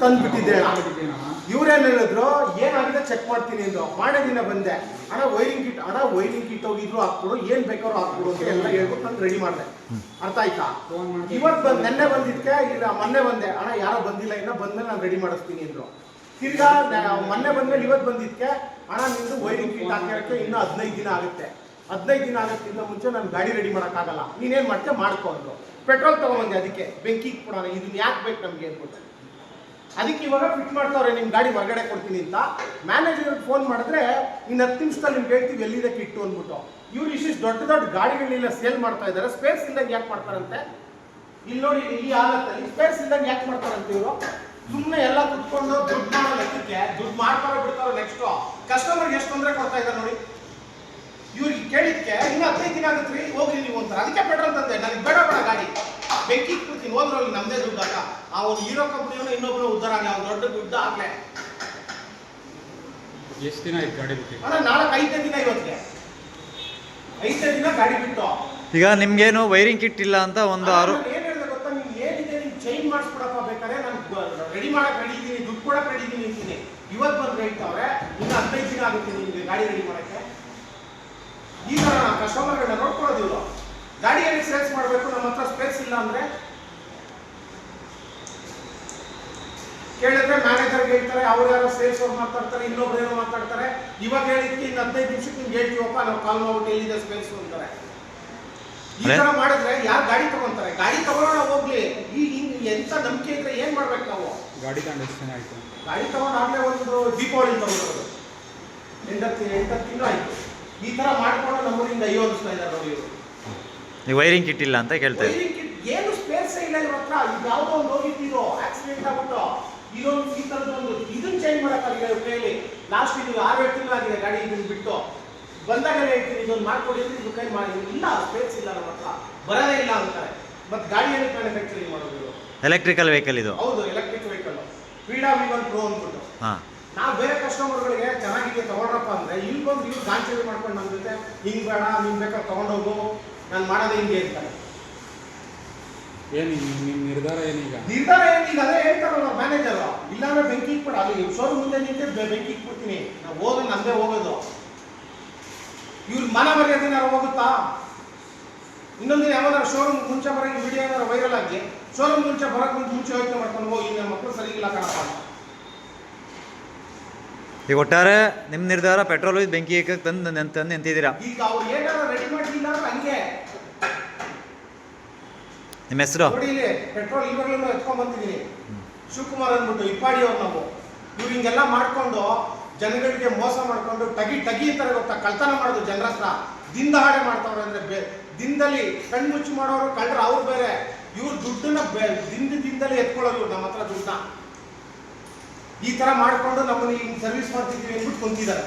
ತಂದ್ಬಿಟ್ಟಿದ್ದೆ ಇವ್ರೇನ್ ಹೇಳಿದ್ರು? ಏನಾಗಿದೆ ಚೆಕ್ ಮಾಡ್ತೀನಿ ಅಂದ್ರು. ಮಾಡೇ ದಿನ ಬಂದೆ. ಅಣ್ಣ ವೈರಿಂಗ್ ಕಿಟ್ ಅಣ್ಣ ವೈರಿಂಗ್ ಕಿಟ್ ಹೋಗಿದ್ರು, ಹಾಕ್ಬಿಡು. ಏನ್ ಬೇಕಾದ್ರೂ ಹಾಕ್ಬಿಡು ಅಂತ ಎಲ್ಲ ಹೇಳ್ಬಿಟ್ಟು ನಾನು ರೆಡಿ ಮಾಡಿದೆ. ಅರ್ಥ ಆಯ್ತಾ? ಇವತ್ತು ಬಂದ್ ನೆನ್ನೆ ಬಂದಿದ್ಕೆ, ಇಲ್ಲ, ಮೊನ್ನೆ ಬಂದೆ. ಅಣ್ಣ, ಯಾರೋ ಬಂದಿಲ್ಲ, ಇನ್ನ ಬಂದ್ಮೇಲೆ ನಾನು ರೆಡಿ ಮಾಡಿಸ್ತೀನಿ ಅಂದ್ರು. ತಿರ್ಗಾ ಮೊನ್ನೆ ಬಂದ್ಮೇಲೆ ಇವತ್ತು ಬಂದಿದ್ಕೆ, ಅಣ್ಣ, ನಿಮ್ದು ವೈರಿಂಗ್ ಕಿಟ್ ಹಾಕಿರಕ್ಕೆ ಇನ್ನೂ ಹದಿನೈದು ದಿನ ಆಗುತ್ತೆ. ಹದಿನೈದು ದಿನ ಆಗೋಕ್ಕಿಂತ ಮುಂಚೆ ನಾನು ಗಾಡಿ ರೆಡಿ ಮಾಡೋಕ್ಕಾಗಲ್ಲ. ನೀನೇನ್ ಮಾಡ್ತೀಯ ಮಾಡ್ಕೊ ಅಂದ್ರು. ಪೆಟ್ರೋಲ್ ತಗೊಂಬಂದೆ ಅದಕ್ಕೆ. ಬೆಂಕಿ ಕೊಡೋಣ ಇದನ್ನ ಯಾಕೆ ಬೇಕು ನಮಗೆ ಅಂದ್ಬಿಟ್ಟು. ಅದಕ್ಕೆ ಇವಾಗ ಫಿಟ್ ಮಾಡ್ತಾವ್ರೆ, ನಿಮ್ ಗಾಡಿ ಹೊರಗಡೆ ಕೊಡ್ತೀನಿ ಅಂತ. ಮ್ಯಾನೇಜರ್ ಫೋನ್ ಮಾಡಿದ್ರೆ, ಇನ್ನು ಹತ್ತು ನಿಮಿಷದಲ್ಲಿ ನಿಮ್ಗೆ ಹೇಳ್ತೀವಿ ಎಲ್ಲಿದೆ ಕಿಟ್ಟು ಅಂದ್ಬಿಟ್ಟು. ಇವ್ರು ಇಷ್ಟಿಷ್ಟು ದೊಡ್ಡ ದೊಡ್ಡ ಗಾಡಿಗಳನ್ನೆಲ್ಲ ಸೇಲ್ ಮಾಡ್ತಾ ಇದ್ದಾರೆ. ಸ್ಪೇಸ್ ಇಲ್ದಂಗೆ ಯಾಕೆ ಮಾಡ್ತಾರಂತೆ? ಇಲ್ಲಿ ನೋಡಿ ಈ ಹಾಲತ್ತಲ್ಲಿ ಸ್ಪೇಸ್ ಇಲ್ದಂಗೆ ಯಾಕೆ ಮಾಡ್ತಾರಂತೆ ಇವರು? ಸುಮ್ಮನೆ ಎಲ್ಲ ಕುತ್ಕೊಂಡು ದುಡ್ಡು ಮಾಡೋ ಲೆಕ್ಕಕ್ಕೆ, ದುಡ್ಡು ಮಾಡ್ತಾರೋ ಬಿಡ್ತಾರೋ ನೆಕ್ಸ್ಟ್ ಕಸ್ಟಮರ್ಗೆ ಎಷ್ಟು ತೊಂದರೆ ಕೊಡ್ತಾ ಇದ್ದಾರೆ ನೋಡಿ. ಇವ್ರಿಗೆ ಕೇಳಿದ್ಕೆ, ಇನ್ನು ಹದಿನೈದು ದಿನ ಆಗುತ್ತೆ ಹೋಗ್ರಿ ನೀವು ಅಂತಾರೆ. ಅದಕ್ಕೆ ಪೆಟ್ರೋಲ್ ತಂದೆ, ನನಗೆ ಬೇಡ ಬೇಡ ಗಾಡಿ. ಬೆಂಕಿ ಕೂತೀನಿ ಹೋದ್ರಲ್ಲಿ ಅವನು ಹೀರೋ ಕಂಪ್ನಿಯವನು ಇನ್ನೊಬ್ಬನು ಉದ್ಧಾರ ಆಗಲಿ ಅವ್ನು ದೊಡ್ಡ ದುಡ್ಡು ಆಗ್ಲೇ. ಎಷ್ಟು ದಿನ ಆಯ್ತು ಗಾಡಿ ಬಿಟ್ಟು? ಅಣ್ಣ ನಾಲ್ಕು ಐದನೇ ದಿನ ಇವತ್ತಿಗೆ ಐದನೇ ದಿನ ಗಾಡಿ ಬಿಟ್ಟು. ಈಗ ನಿಮ್ಗೇನು ವೈರಿಂಗ್ ಕಿಟ್ ಇಲ್ಲ ಅಂತ ಒಂದು ಆರು ಏನು ಹೇಳಿದೆ ಗೊತ್ತಾ? ನೀನ್ ಏನಿದೆ ನೀನ್ ಚೇಂಜ್ ಮಾಡಿಸ್ಬಿಡಪ್ಪ ಬೇಕಾದ್ರೆ ನಾನು ರೆಡಿ ಮಾಡಕ್ ರೆಡಿ ಇದ್ದೀನಿ ದುಡ್ಡು ಕೊಡಕ್ ರೆಡಿ ಇದ್ದೀನಿ ಅಂತೀನಿ. ಇವತ್ತು ಬಂದ್ರೆ ಹೇಳ್ತಾವ್ರೆ ಇನ್ನು ಹದಿನೈದು ದಿನ ಆಗುತ್ತೆ ನಿಮಗೆ ಗಾಡಿ ರೆಡಿ ಮಾಡಕ್ಕೆ. ಈ ತರ ಕಸ್ಟಮರ್ ಕಸ್ಟಮರ್ಗಳನ್ನ ನೋಡ್ಕೊಳ್ಳೋದಿಲ್ಲ ಗಾಡಿಯಲ್ಲಿ ಸೇಲ್ಸ್ ಮಾಡಬೇಕು ನಮ್ಮ ಹತ್ರ ಸ್ಪೇಸ್ ಇಲ್ಲ ಅಂದ್ರೆ ಕೇಳಿದ್ರೆ ಮ್ಯಾನೇಜರ್ಗೆ ಹೇಳ್ತಾರೆ ಅವ್ರು ಯಾರೋ ಸೇಲ್ಸ್ ಅವ್ರು ಮಾತಾಡ್ತಾರೆ ಇನ್ನೊಬ್ರು ಏನೋ ಮಾತಾಡ್ತಾರೆ. ಇವಾಗ ಹೇಳಿದ್ಕೆ ಇನ್ನು ಹದಿನೈದು ನಿಮಿಷಕ್ಕೆ ನಿಮ್ಗೆ ಹೇಳ್ತೀವಪ್ಪ ನಾವು ಕಾಲ್ ಮಾಡ್ಬಿಟ್ಟು ಎಲ್ಲಿದೆ ಸ್ಪೇಸ್ ಅಂತಾರೆ. ಈ ತರ ಮಾಡಿದ್ರೆ ಯಾರು ಗಾಡಿ ತಗೊಂತಾರೆ? ಗಾಡಿ ತಗೊಳ್ಳೋಣ ಹೋಗ್ಲಿ. ಈಗ ಹಿಂಗ್ ಎಂತ ನಂಬಿಕೆ ಇದ್ರೆ ಏನ್ ಮಾಡ್ಬೇಕು ನಾವು? ಗಾಡಿ ತಗೊಂಡು ಎಷ್ಟು ಆಯ್ತು? ಗಾಡಿ ತಗೊಂಡು ಆಗ್ಲೇ ಒಂದು ದೀಪಾವಳಿ ತಗೊಂಡು ಎಂಟತ್ತು ಎಂಟತ್ತು ತಿಂಗಳು ಆಯ್ತು. ಈ ತರ ಮಾಡ್ಕೊಂಡು ನಮ್ಮೂರಿಂದ ಅಯ್ಯೋ ಅನಿಸ್ತಾ ಇದ್ದಾರೆ ನೋಡಿ ಇವರು. ನೀವು ವೈರಿಂಗ್ ಕಿಟ್ ಇಲ್ಲ ಅಂತ ಕೇಳ್ತಾ ವೈರಿಂಗ್ ಏನು ಸ್ಪೇಸ್ ಇಲ್ಲ ಇವ್ರ ಹತ್ರ. ಯಾವುದೋ ಒಂದು ಹೋಗಿದ್ದೀರೋ ಆಕ್ಸಿಡೆಂಟ್ ಆಗ್ಬಿಟ್ಟು. ಇದೊಂದು ಈ ಥರದ್ದೊಂದು ಇದನ್ನ ಚೇಂಜ್ ಮಾಡೋಕ್ಕಾಗಿಲ್ಲ ಕೈಯಲ್ಲಿ ಲಾಸ್ಟ್ ಇದು ಆರು ಏಳು ತಿಂಗಳಾಗಿದೆ ಗಾಡಿ ಇದನ್ನ ಬಿಟ್ಟು. ಬಂದಾಗ ಹೇಳ್ತೀನಿ ಇದೊಂದು ಮಾಡ್ಕೊಡಿ ಅಂದ್ರೆ ಇದು ಕೈ ಮಾಡಿ. ಇಲ್ಲ ಸ್ಪೇಸ್ ಇಲ್ಲ ನಮ್ಮ ಹತ್ರ. ಬರೋದೇ ಇಲ್ಲ ಅಂತಾರೆ. ಮತ್ತೆ ಗಾಡಿಯಲ್ಲಿ ಮ್ಯಾನುಫ್ಯಾಕ್ಚರಿಂಗ್ ಮಾಡೋದು ಎಲೆಕ್ಟ್ರಿಕಲ್ ವೆಹಿಕಲ್ ಇದು. ಹೌದು ಎಲೆಕ್ಟ್ರಿಕ್ ವೆಹಿಕಲ್ ಕ್ರೀಡಾ ವಿಮನ್ ಪ್ರೋ ಅಂದ್ಬಿಟ್ಟು. ನಾವು ಬೇರೆ ಕಸ್ಟಮರ್ಗಳಿಗೆ ಚೆನ್ನಾಗಿದೆ ತಗೊಂಡ್ರಪ್ಪ ಅಂದ್ರೆ ಇಲ್ಲಿ ಬಂದು ಇವ್ರು ಗಾಂಚಲಿ ಮಾಡ್ಕೊಂಡು ನಮ್ಮ ಜೊತೆ ಹಿಂಗ್ ಬೇಡ ನಿಮ್ ಬೇಕಾದ್ರೆ ತಗೊಂಡೋಗು ನಾನು ಮಾಡೋದೇ ಹಿಂಗೆ ಅಂತಾರೆ. ಏನು ನಿಮ್ಮ ನಿರ್ಧಾರ ಏನೀಗ ನಿರ್ಧಾರ ಏನೀಗ ಅದೇ ಹೇಳ್ತಾರಲ್ಲ ಮ್ಯಾನೇಜರ್ ಇಲ್ಲಾಂದ್ರೆ ಬೆಂಕಿ ಇಟ್ಬಿಡ. ಅಲ್ಲಿ ಶೋರೂಮ್ ಮುಂದೆ ನಿಂತೆ ಬೆ- ಬೆಂಕಿ ಇಟ್ಬಿಡ್ತೀನಿ. ನಾವು ಹೋಗಿ ನಂದೆ ಹೋಗೋದು. ಇವ್ರ ಮನ ಮರ್ಯಾದೆ ನಾವು ಹೋಗುತ್ತಾ? ಇನ್ನೊಂದು ಯಾವಾಗ ಶೋರೂಮ್ ಮುಂಚೆ ಬರೋಕೆ ವಿಡಿಯೋ ಏನಾದ್ರು ವೈರಲ್ ಆಗಿ ಶೋರೂಮ್ ಮುಂಚೆ ಬರೋಕೆ ಮುಂಚೆ ಯೋಚನೆ ಮಾಡ್ಕೊಂಡು ಹೋಗಿ ನನ್ನ ಮಕ್ಕಳು ಸರಿ ಇಲ್ಲ ಕಣಪ್ಪ. ಈಗ ಒಟ್ಟಾರೆ ನಿಮ್ಮ ನಿರ್ಧಾರ ಪೆಟ್ರೋಲ್ ಬೆಂಕಿ ತಂದು ತಂದು ನಿಂತಿದ್ದೀರಾ? ಈಗ ಅವ್ರು ಏನಾರು ರೆಡಿ ಮಾಡಿಲ್ಲ ಅಂದ್ರೆ ಹಂಗೆ ನಿಮ್ಮ ಹೆಸರು? ನೋಡಿ ಇಲ್ಲಿ ಪೆಟ್ರೋಲ್ ಇವಾಗಲೂ ಎತ್ಕೊಂಡ್ ಬಂದಿದ್ದೀನಿ ಶಿವಕುಮಾರ್ ಅಂದ್ಬಿಟ್ಟು ಇಪ್ಪಾಡಿ ಅವ್ರು ನಾವು. ಇವ್ರು ಹಿಂಗೆಲ್ಲ ಮಾಡ್ಕೊಂಡು ಜನಗಳಿಗೆ ಮೋಸ ಮಾಡ್ಕೊಂಡು ಟಗಿ ಟಗಿ ಅಂತಾರೆ ಗೊತ್ತಾ? ಕಳ್ತನ ಮಾಡೋದು ಜನರ ಹತ್ರ. ದಿಂದ ಮಾಡ್ತಾವ್ರೆ ಅಂದ್ರೆ ಬೇ ದಿನದಲ್ಲಿ ಕಣ್ಮುಚ್ಚು ಮುಚ್ಚಿ ಮಾಡೋರು ಕಳ್ಳರು ಅವ್ರು ಬೇರೆ. ಇವ್ರು ದುಡ್ಡನ್ನ ದಿಂದ ದಿನದಲ್ಲಿ ಎತ್ಕೊಳ್ಳೋರು ನಮ್ಮ ಹತ್ರ ದುಡ್ಡನ್ನ. ಈ ತರ ಮಾಡ್ಕೊಂಡು ನಮ್ಮನ್ನ ಸರ್ವಿಸ್ ಮಾಡ್ತಿದ್ದೀವಿ ಅಂದ್ಬಿಟ್ಟು ಕುಂತಿದ್ದಾರೆ.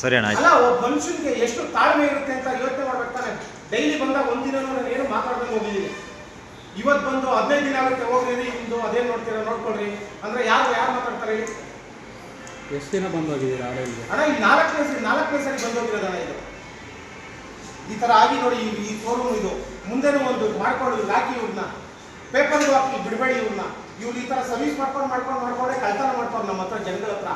ಸರಿ ಅಣ್ಣ ಆಯ್ತು. ಅಲ್ಲ ಒಬ್ಬ ಮನುಷ್ಯನಿಗೆ ಎಷ್ಟು ತಾಳ್ಮೆ ಇರುತ್ತೆ ಅಂತ ಯೋಚನೆ ಮಾಡ್ಬೇಕು ತಾನೆ. ಡೈಲಿ ಬಂದಾಗ ಒಂದಿನ ನಾನು ಏನು ಮಾತಾಡ್ದಂಗೆ ಹೋಗಿದ್ದೀನಿ. ಇವತ್ತು ಬಂದು ಹದಿನೈದು ದಿನ ಆಗುತ್ತೆ ಹೋಗ್ರಿ ನಿಮ್ದು ಅದೇ ನೋಡ್ತೀರಾ ನೋಡ್ಕೊಳ್ರಿ. ಅಂದ್ರೆ ಯಾರು ಯಾರು ಮಾತಾಡ್ತಾರೆ ಹೇಳಿ? ಎಷ್ಟು ದಿನ ಬಂದು ಹೋಗಿದ್ದೀರಾ ಅಣ್ಣ ಈ ನಾಲ್ಕನೇ ಸರಿ ನಾಲ್ಕನೇ ಸರಿ ಬಂದೋಗಿರೋದಣ್ಣ ಇದು. ಈ ತರ ಆಗಿ ನೋಡಿ ಈ- ಈ ಶೋರೂಮ್ ಇದು. ಮುಂದೆನೂ ಒಂದು ಮಾಡ್ಕೊಳ್ಳಿ ಲಾಕಿ ಹಾಕಿ ಇವ್ರನ್ನ ಪೇಪರ್ ಹಾಕಿ ಬಿಡಬೇಡಿ ಇವ್ರನ್ನ ಇವ್ರು ಈ ತರ ಸರ್ವಿಸ್ ಮಾಡ್ಕೊಂಡು ಮಾಡ್ಕೊಂಡು ಮಾಡ್ಕೊಂಡೆ ಕಳ್ತನ ಮಾಡ್ತಾರೆ ನಮ್ಮ ಹತ್ರ ಜನಗಳ ಹತ್ರ